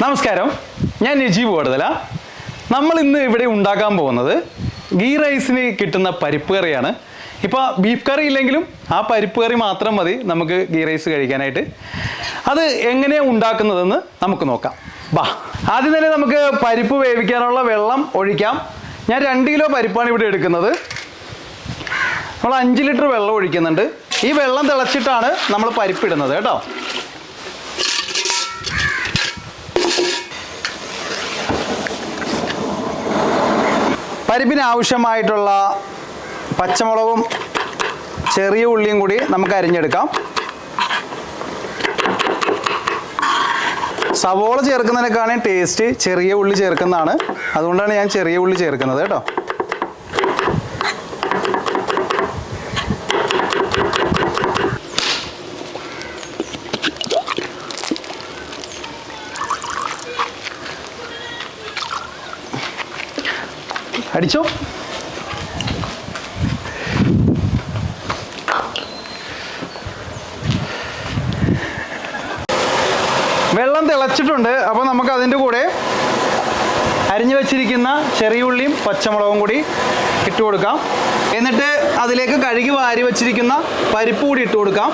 നമസ്കാരം. ഞാൻ നജീബ് വടുതല. നമ്മൾ ഇന്ന് ഇവിടെ ഉണ്ടാക്കാൻ പോകുന്നത് ഗീ റൈസിന് കിട്ടുന്ന പരിപ്പ് കറിയാണ്. ഇപ്പോൾ ബീഫ് കറി ഇല്ലെങ്കിലും ആ പരിപ്പ് കറി മാത്രം മതി നമുക്ക് ഗീ റൈസ് കഴിക്കാനായിട്ട്. അത് എങ്ങനെയാണ് ഉണ്ടാക്കുന്നതെന്ന് നമുക്ക് നോക്കാം. ബാ ആദ്യം തന്നെ നമുക്ക് പരിപ്പ് വേവിക്കാനുള്ള വെള്ളം ഒഴിക്കാം. ഞാൻ രണ്ട് കിലോ പരിപ്പാണ് ഇവിടെ എടുക്കുന്നത്. നമ്മൾ അഞ്ച് ലിറ്റർ വെള്ളം ഒഴിക്കുന്നുണ്ട്. ഈ വെള്ളം തിളച്ചിട്ടാണ് നമ്മൾ പരിപ്പിടുന്നത് കേട്ടോ. പരിപ്പിന് ആവശ്യമായിട്ടുള്ള പച്ചമുളകും ചെറിയ ഉള്ളിയും കൂടി നമുക്ക് അരിഞ്ഞെടുക്കാം. സവോള ചേർക്കുന്നതിനേക്കാളും ടേസ്റ്റ് ചെറിയ ഉള്ളി ചേർക്കുന്നതാണ്. അതുകൊണ്ടാണ് ഞാൻ ചെറിയ ഉള്ളി ചേർക്കുന്നത് കേട്ടോ. അടിച്ചോ. വെള്ളം തിളച്ചിട്ടുണ്ട് അപ്പോൾ നമുക്ക് അതിന്റെ കൂടെ അരിഞ്ഞു വെച്ചിരിക്കുന്ന ചെറിയ ഉള്ളിയും പച്ചമുളകും കൂടി ഇട്ട് കൊടുക്കാം. എന്നിട്ട് അതിലേക്ക് കഴുകി വാരി വെച്ചിരിക്കുന്ന പരിപ്പ് കൂടി ഇട്ട് കൊടുക്കാം.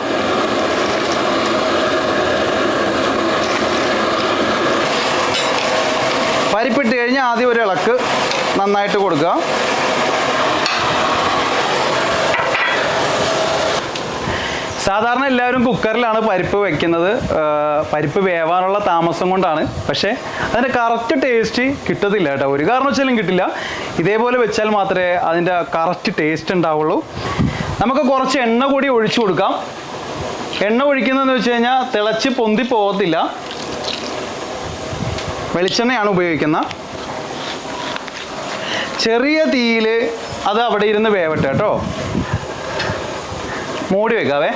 പരിപ്പിട്ട് കഴിഞ്ഞാൽ ആദ്യം ഒരു ഇളക്ക്. നന്നായിട്ട് കൊടുക്കുക. സാധാരണ എല്ലാവരും കുക്കറിലാണ് പരിപ്പ് വെക്കുന്നത്. പരിപ്പ് വേവാനുള്ള താമസം കൊണ്ടാണ്. പക്ഷേ അതിന്റെ കറക്റ്റ് ടേസ്റ്റ് കിട്ടത്തില്ല കേട്ടോ. ഒരു കാരണവശാലും കിട്ടില്ല. ഇതേപോലെ വെച്ചാൽ മാത്രമേ അതിന്റെ കറക്റ്റ് ടേസ്റ്റ് ഉണ്ടാവുള്ളൂ. നമുക്ക് കുറച്ച് എണ്ണ കൂടി ഒഴിച്ചു കൊടുക്കാം. എണ്ണ ഒഴിക്കുന്നതെന്ന് വെച്ച് കഴിഞ്ഞാൽ തിളച്ച് പൊന്തി പോകത്തില്ല. വെളിച്ചെണ്ണയാണ് ഉപയോഗിക്കുന്നത്. ചെറിയ തീയിൽ അത് അവിടെ ഇരുന്ന് വേവട്ടെ കേട്ടോ. മൂടി വെക്കാവേ.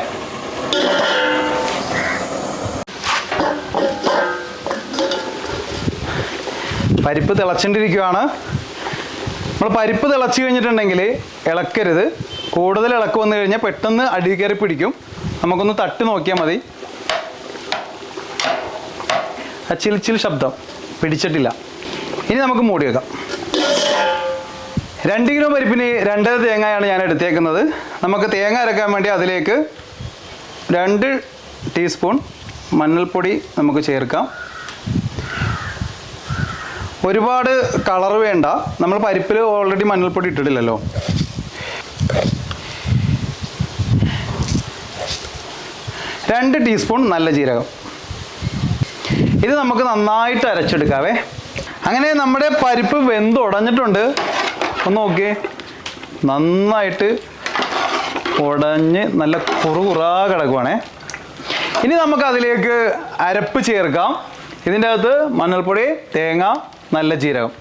പരിപ്പ് തിളച്ചിട്ടിരിക്കുകയാണ് നമ്മൾ പരിപ്പ് തിളച്ച് കഴിഞ്ഞിട്ടുണ്ടെങ്കിൽ ഇളക്കരുത്. കൂടുതൽ ഇളക്ക് വന്നു കഴിഞ്ഞാൽ പെട്ടെന്ന് അടി കയറി പിടിക്കും. നമുക്കൊന്ന് തട്ട് നോക്കിയാൽ മതി. ആ ചിൽ ശബ്ദം പിടിച്ചിട്ടില്ല. ഇനി നമുക്ക് മൂടി വെക്കാം. രണ്ട് കിലോ പരിപ്പിന് രണ്ടര തേങ്ങയാണ് ഞാൻ എടുത്തേക്കുന്നത്. നമുക്ക് തേങ്ങ അരക്കാൻ വേണ്ടി അതിലേക്ക് രണ്ട് ടീസ്പൂൺ മഞ്ഞൾപ്പൊടി നമുക്ക് ചേർക്കാം. ഒരുപാട് കളർ വേണ്ട. നമ്മൾ പരിപ്പിൽ ഓൾറെഡി മഞ്ഞൾപ്പൊടി ഇട്ടിട്ടില്ലല്ലോ. രണ്ട് ടീസ്പൂൺ നല്ല ജീരകം. ഇത് നമുക്ക് നന്നായിട്ട് അരച്ചെടുക്കാവേ. അങ്ങനെ നമ്മുടെ പരിപ്പ് വെന്തുടഞ്ഞിട്ടുണ്ട്. ഒന്ന് നോക്കിയേ നന്നായിട്ട് ഉടഞ്ഞ് നല്ല കുറുകുറാ കിടക്കുവാണേ. ഇനി നമുക്ക് അതിലേക്ക് അരപ്പ് ചേർക്കാം. ഇതിന്റെ അകത്ത് മഞ്ഞൾപ്പൊടി തേങ്ങ നല്ല ജീരകം.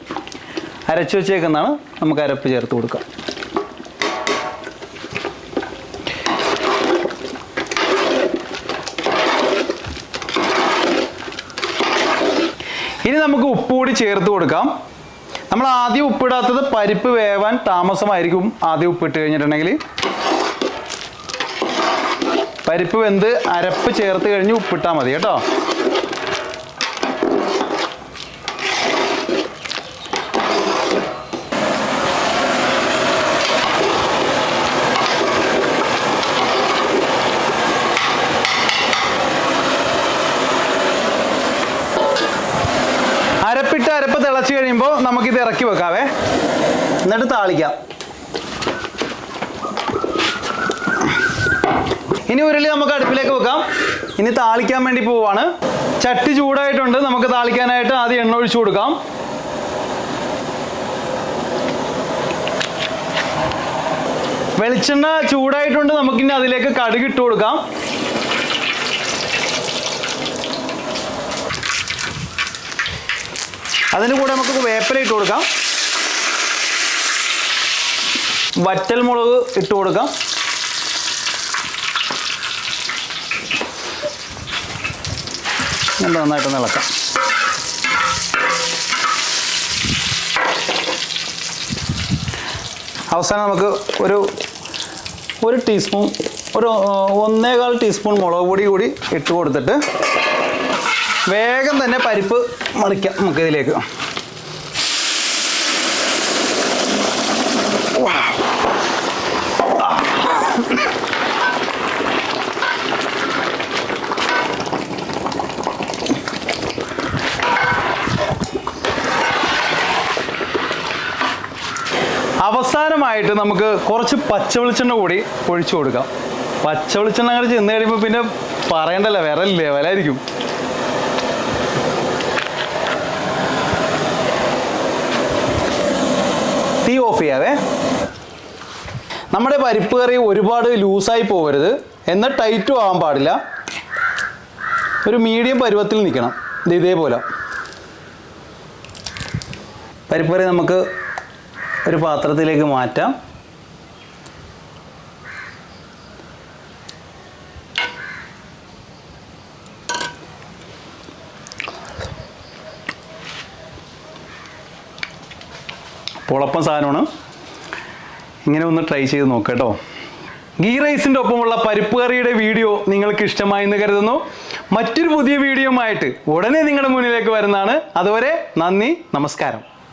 അരച്ച് വെച്ചേക്കുന്നതാണ് നമുക്ക് അരപ്പ് ചേർത്ത് കൊടുക്കാം ഇനി നമുക്ക് ഉപ്പ് കൂടി ചേർത്ത് കൊടുക്കാം. നമ്മൾ ആദ്യം ഉപ്പിടാത്തത് പരിപ്പ് വേവാൻ താമസമായിരിക്കും ആദ്യം ഉപ്പിട്ട് കഴിഞ്ഞിട്ടുണ്ടെങ്കിൽ. പരിപ്പ് വെന്ത് അരപ്പ് ചേർത്ത് കഴിഞ്ഞ് ഉപ്പിട്ടാൽ മതി കേട്ടോ. അരപ്പിട്ട് അരപ്പ് തിളച്ച് കഴിയുമ്പോൾ നമുക്കിത് ഇറക്കി വെക്കാവേ. എന്നിട്ട് താളിക്കാം. ഇനി ഉരുളി നമുക്ക് അടുപ്പിലേക്ക് വെക്കാം. ഇനി താളിക്കാൻ വേണ്ടി പോവാണ്. ചട്ടി ചൂടായിട്ടുണ്ട്. നമുക്ക് താളിക്കാനായിട്ട് ആദ്യം എണ്ണ ഒഴിച്ചു കൊടുക്കാം. വെളിച്ചെണ്ണ ചൂടായിട്ടുണ്ട്. നമുക്കിനി അതിലേക്ക് കടുക് ഇട്ട് കൊടുക്കാം. അതിന് കൂടെ നമുക്ക് വേപ്പില ഇട്ട് കൊടുക്കാം. വറ്റൽ മുളക് ഇട്ട് കൊടുക്കാം. എന്നിട്ട് നന്നായിട്ടൊന്ന് ഇളക്കാം അവസാനം നമുക്ക് ഒരു ഒരു ടീസ്പൂൺ ഒരു ഒന്നേകാൽ ടീസ്പൂൺ മുളക് പൊടി കൂടി ഇട്ട് കൊടുത്തിട്ട് വേഗം തന്നെ പരിപ്പ് മറിക്കാം നമുക്ക് ഇതിലേക്ക് അവസാനമായിട്ട് നമുക്ക് കുറച്ച് പച്ച വെളിച്ചെണ്ണ കൂടി ഒഴിച്ചു കൊടുക്കാം. പച്ച വെളിച്ചെണ്ണ അങ്ങനെ ചെന്ന് കഴിയുമ്പോൾ പിന്നെ പറയണ്ടല്ലോ വേറെ ലെവലായിരിക്കും തീ ഓഫ് ചെയ്യാവേ. നമ്മുടെ പരിപ്പ് കറി ഒരുപാട് ലൂസായി പോകരുത് എന്ന ടൈറ്റും ആവാൻ പാടില്ല. ഒരു മീഡിയം പരുവത്തിൽ നിൽക്കണം. ഇതേപോലെ. പരിപ്പ് കറി നമുക്ക് ഒരു പാത്രത്തിലേക്ക് മാറ്റാം. പൊളപ്പം സാധനമാണ്. ഇങ്ങനെ ഒന്ന് ട്രൈ ചെയ്ത് നോക്കാം കേട്ടോ. ഗീ റൈസിന്റെ ഒപ്പമുള്ള പരിപ്പ് കറിയുടെ വീഡിയോ നിങ്ങൾക്ക് ഇഷ്ടമായി എന്ന് കരുതുന്നു. മറ്റൊരു പുതിയ വീഡിയോ ആയിട്ട് ഉടനെ നിങ്ങളുടെ മുന്നിലേക്ക് വരുന്നതാണ്. അതുവരെ നന്ദി നമസ്കാരം.